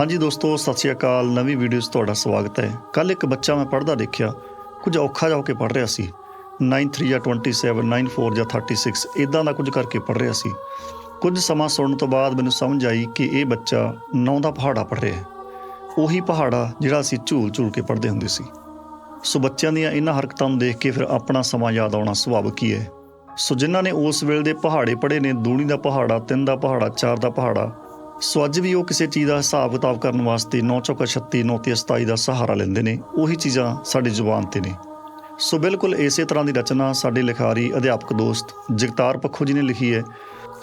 ਹਾਂਜੀ ਦੋਸਤੋ, ਸਤਿ ਸ਼੍ਰੀ ਅਕਾਲ। ਨਵੀਂ ਵੀਡੀਓ 'ਚ ਤੁਹਾਡਾ ਸਵਾਗਤ ਹੈ। ਕੱਲ ਇੱਕ ਬੱਚਾ ਮੈਂ ਪੜ੍ਹਦਾ ਦੇਖਿਆ। ਕੁਝ ਔਖਾ ਜਾ ਕੇ ਪੜ੍ਹ ਰਿਹਾ ਸੀ। 93 ਜਾਂ 27 94 ਜਾਂ 36 ਇਦਾਂ ਦਾ ਕੁਝ ਕਰਕੇ ਪੜ੍ਹ ਰਿਹਾ ਸੀ। ਕੁਝ ਸਮਾਂ ਸੁਣਨ ਤੋਂ ਬਾਅਦ ਮੈਨੂੰ ਸਮਝ ਆਈ ਕਿ ਇਹ ਬੱਚਾ ਨੌ ਦਾ ਪਹਾੜਾ ਪੜ੍ਹ ਰਿਹਾ ਹੈ। ਉਹੀ ਪਹਾੜਾ ਜਿਹੜਾ ਅਸੀਂ ਝੂਲ ਝੂਲ ਕੇ ਪੜ੍ਹਦੇ ਹੁੰਦੇ ਸੀ। ਸੋ ਬੱਚਿਆਂ ਦੀਆਂ ਇਹਨਾਂ ਹਰਕਤਾਂ ਨੂੰ ਦੇਖ ਕੇ ਫਿਰ ਆਪਣਾ ਸਮਾਂ ਯਾਦ ਆਉਣਾ ਸੁਭਾਵਿਕ ਹੀ ਹੈ। ਸੋ ਜਿਨ੍ਹਾਂ ਨੇ ਉਸ ਵੇਲੇ ਦੇ ਪਹਾੜੇ ਪੜ੍ਹੇ ਨੇ, ਦੂਣੀ ਦਾ ਪਹਾੜਾ, ਤਿੰਨ ਦਾ ਪਹਾੜਾ, ਚਾਰ ਦਾ ਪਹਾੜਾ ਸੋ ਅੱਜ ਵੀ ਉਹ ਕਿਸੇ ਚੀਜ਼ ਦਾ ਹਿਸਾਬ ਕਿਤਾਬ ਕਰਨ ਵਾਸਤੇ 9 ਚੌਕਾ 36 9 ਤੇ 27 ਦਾ ਸਹਾਰਾ ਲੈਂਦੇ ਨੇ, ਉਹੀ ਚੀਜ਼ਾਂ ਸਾਡੀ ਜ਼ੁਬਾਨ ਤੇ ਨੇ। ਸੋ ਬਿਲਕੁਲ ਇਸੇ ਤਰ੍ਹਾਂ ਦੀ ਰਚਨਾ ਸਾਡੇ ਲਿਖਾਰੀ ਅਧਿਆਪਕ ਦੋਸਤ ਜਗਤਾਰ ਪੱਖੋ ਜੀ ਨੇ ਲਿਖੀ ਹੈ।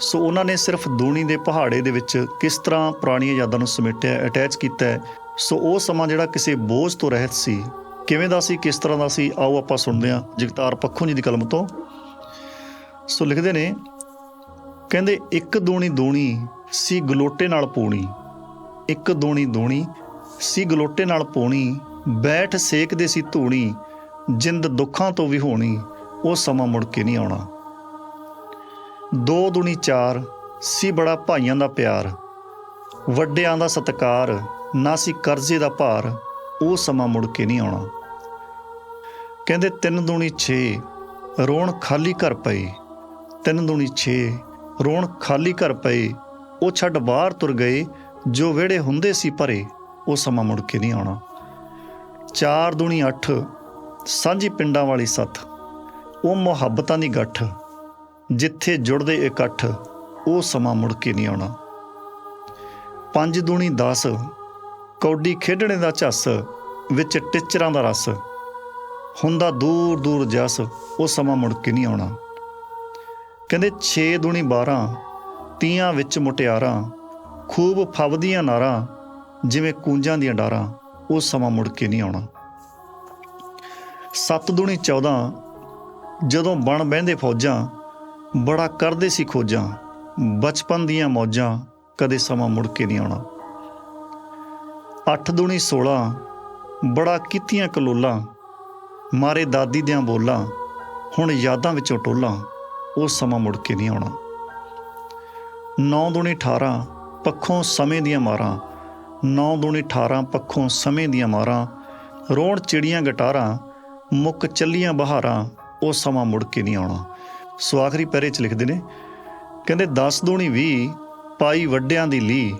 ਸੋ ਉਹਨਾਂ ਨੇ ਸਿਰਫ ਦੂਣੀ ਦੇ ਪਹਾੜੇ ਦੇ ਵਿੱਚ ਕਿਸ ਤਰ੍ਹਾਂ ਪੁਰਾਣੀਆਂ ਯਾਦਾਂ ਨੂੰ ਸਮੇਟਿਆ ਅਟੈਚ ਕੀਤਾ ਸੋ ਉਹ ਸਮਾਂ ਜਿਹੜਾ ਕਿਸੇ ਬੋਝ ਤੋਂ ਰਹਿਤ ਸੀ, ਕਿਵੇਂ ਦਾ ਸੀ, ਕਿਸ ਤਰ੍ਹਾਂ ਦਾ ਸੀ, ਆਓ ਆਪਾਂ ਸੁਣਦੇ ਹਾਂ ਜਗਤਾਰ ਪੱਖੋਂ ਜੀ ਦੀ ਕਲਮ ਤੋਂ। ਸੋ ਲਿਖਦੇ ਨੇ ਕਹਿੰਦੇ ਇੱਕ ਦੂਣੀ ਦੂਣੀ ਸੀ ਗਲੋਟੇ ਨਾਲ ਪੂਣੀ। ਇੱਕ ਦੂਣੀ ਦੂਣੀ ਸੀ ਗਲੋਟੇ ਨਾਲ ਪੂਣੀ। ਬੈਠ ਸੇਕਦੇ ਸੀ ਧੂਣੀ, ਜਿੰਦ ਦੁੱਖਾਂ ਤੋਂ ਵੀ ਹੋਣੀ, ਉਹ ਸਮਾਂ ਮੁੜ ਕੇ ਨਹੀਂ ਆਉਣਾ। ਦੋ ਦੁਣੀ ਚਾਰ ਸੀ ਬੜਾ ਭਾਈਆਂ ਦਾ ਪਿਆਰ। ਵੱਡਿਆਂ ਦਾ ਸਤਿਕਾਰ, ਨਾ ਸੀ ਕਰਜ਼ੇ ਦਾ ਭਾਰ, ਉਹ ਸਮਾਂ ਮੁੜ ਕੇ ਨਹੀਂ ਆਉਣਾ। ਕਹਿੰਦੇ ਤਿੰਨ ਦੁਣੀ 6 ਰੋਣ ਖਾਲੀ ਘਰ ਪਈ ਤਿੰਨ ਦੁਣੀ 6 ਰੋਣ ਖਾਲੀ ਘਰ ਪਏ। ਉਹ ਛੱਡ ਬਾਹਰ ਤੁਰ ਗਏ। ਜੋ ਵਿਹੜੇ ਹੁੰਦੇ ਸੀ ਭਰੇ ਉਹ ਸਮਾਂ ਮੁੜ ਕੇ ਨਹੀਂ ਆਉਣਾ। ਚਾਰ ਦੁਣੀ 8 ਸਾਂਝੀ ਪਿੰਡਾਂ ਵਾਲੀ ਸੱਥ। ਉਹ ਮੁਹੱਬਤਾਂ ਦੀ ਗੱਠ। ਜਿੱਥੇ ਜੁੜਦੇ ਇਕੱਠ, ਉਹ ਸਮਾਂ ਮੁੜ ਕੇ ਨਹੀਂ ਆਉਣਾ। ਪੰਜ ਦੁਣੀ 10 ਕੌਡੀ ਖੇਡਣੇ ਦਾ ਝੱਸ, ਵਿੱਚ ਟਿਚਰਾਂ ਦਾ ਰਸ। ਹੁੰਦਾ ਦੂਰ ਦੂਰ ਜਸ, ਉਹ ਸਮਾਂ ਮੁੜ ਕੇ ਨਹੀਂ ਆਉਣਾ। ਕਹਿੰਦੇ 6 ਦੁਣੀ 12 ਤੀਆਂ ਵਿੱਚ ਮੁਟਿਆਰਾਂ, ਖੂਬ ਫਬਦੀਆਂ ਨਾਰਾਂ, ਜਿਵੇਂ ਕੂੰਜਾਂ ਦੀਆਂ ਡਾਰਾਂ, ਉਹ ਸਮਾਂ ਮੁੜ ਕੇ ਨਹੀਂ ਆਉਣਾ। 7 ਦੁਣੀ 14 ਜਦੋਂ ਬਣ ਬਹਿੰਦੇ ਫੌਜਾਂ, ਬੜਾ ਕਰਦੇ ਸੀ ਖੋਜਾਂ, ਬਚਪਨ ਦੀਆਂ ਮੌਜਾਂ ਕਦੇ ਸਮਾਂ ਮੁੜ ਕੇ ਨਹੀਂ ਆਉਣਾ। 8 ਦੁਣੀ 16 ਬੜਾ ਕੀਤੀਆਂ ਕਲੋਲਾਂ, ਮਾਰੇ ਦਾਦੀ ਦਿਆਂ ਬੋਲਾਂ, ਹੁਣ ਯਾਦਾਂ ਵਿੱਚੋਂ ਟੋਲਾਂ। ਉਹ ਸਮਾਂ ਮੁੜ ਕੇ ਨਹੀਂ ਆਉਣਾ। 9 ਦੁਣੀ 18 ਪੱਖੋਂ ਸਮੇਂ ਦੀਆਂ ਮਾਰਾਂ 9 ਦੁਣੀ 18 ਪੱਖੋਂ ਸਮੇਂ ਦੀਆਂ ਮਾਰਾਂ, ਰੋਣ ਚਿੜੀਆਂ ਗਟਾਰਾਂ, ਮੁੱਕ ਚੱਲੀਆਂ ਬਹਾਰਾਂ, ਉਹ ਸਮਾਂ ਮੁੜ ਕੇ ਨਹੀਂ ਆਉਣਾ। ਸੋ ਆਖਰੀ ਪੈਰੇ 'ਚ ਲਿਖਦੇ ਨੇ, ਕਹਿੰਦੇ 10 ਦੁਣੀ 20 ਪਾਈ ਵੱਡਿਆਂ ਦੀ ਲੀ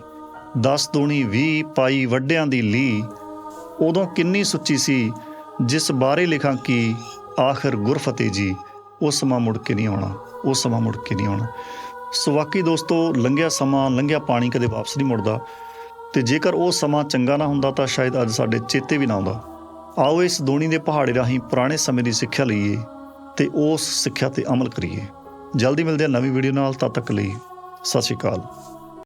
10 ਦੁਣੀ 20 ਪਾਈ ਵੱਡਿਆਂ ਦੀ ਲੀ, ਉਦੋਂ ਕਿੰਨੀ ਸੁੱਚੀ ਸੀ, ਜਿਸ ਬਾਰੇ ਲਿਖਾਂ ਕਿ ਆਖਰ ਗੁਰਫਤਿਹ ਜੀ, ਉਹ ਸਮਾਂ ਮੁੜ ਕੇ ਨਹੀਂ ਆਉਣਾ। ਉਹ ਸਮਾਂ ਮੁੜ ਕੇ ਨਹੀਂ ਆਉਣਾ। ਸੋ ਵਾਕਈ ਦੋਸਤੋ, ਲੰਘਿਆ ਸਮਾਂ, ਲੰਘਿਆ ਪਾਣੀ ਕਦੇ ਵਾਪਸ ਨਹੀਂ ਮੁੜਦਾ। ਤੇ ਜੇਕਰ ਉਹ ਸਮਾਂ ਚੰਗਾ ਨਾ ਹੁੰਦਾ ਤਾਂ ਸ਼ਾਇਦ ਅੱਜ ਸਾਡੇ ਚੇਤੇ ਵੀ ਨਾ ਆਉਂਦਾ। ਆਓ ਇਸ ਦੋਣੀ ਦੇ ਪਹਾੜੇ ਰਾਹੀਂ ਪੁਰਾਣੇ ਸਮੇਂ ਦੀ ਸਿੱਖਿਆ ਲਈਏ ਤੇ ਉਸ ਸਿੱਖਿਆ ਤੇ ਅਮਲ ਕਰੀਏ। ਜਲਦੀ ਮਿਲਦੇ ਹਾਂ ਨਵੀਂ ਵੀਡੀਓ ਨਾਲ, ਤਦ ਤੱਕ ਲਈ ਸਤਿ ਸ਼੍ਰੀ ਅਕਾਲ।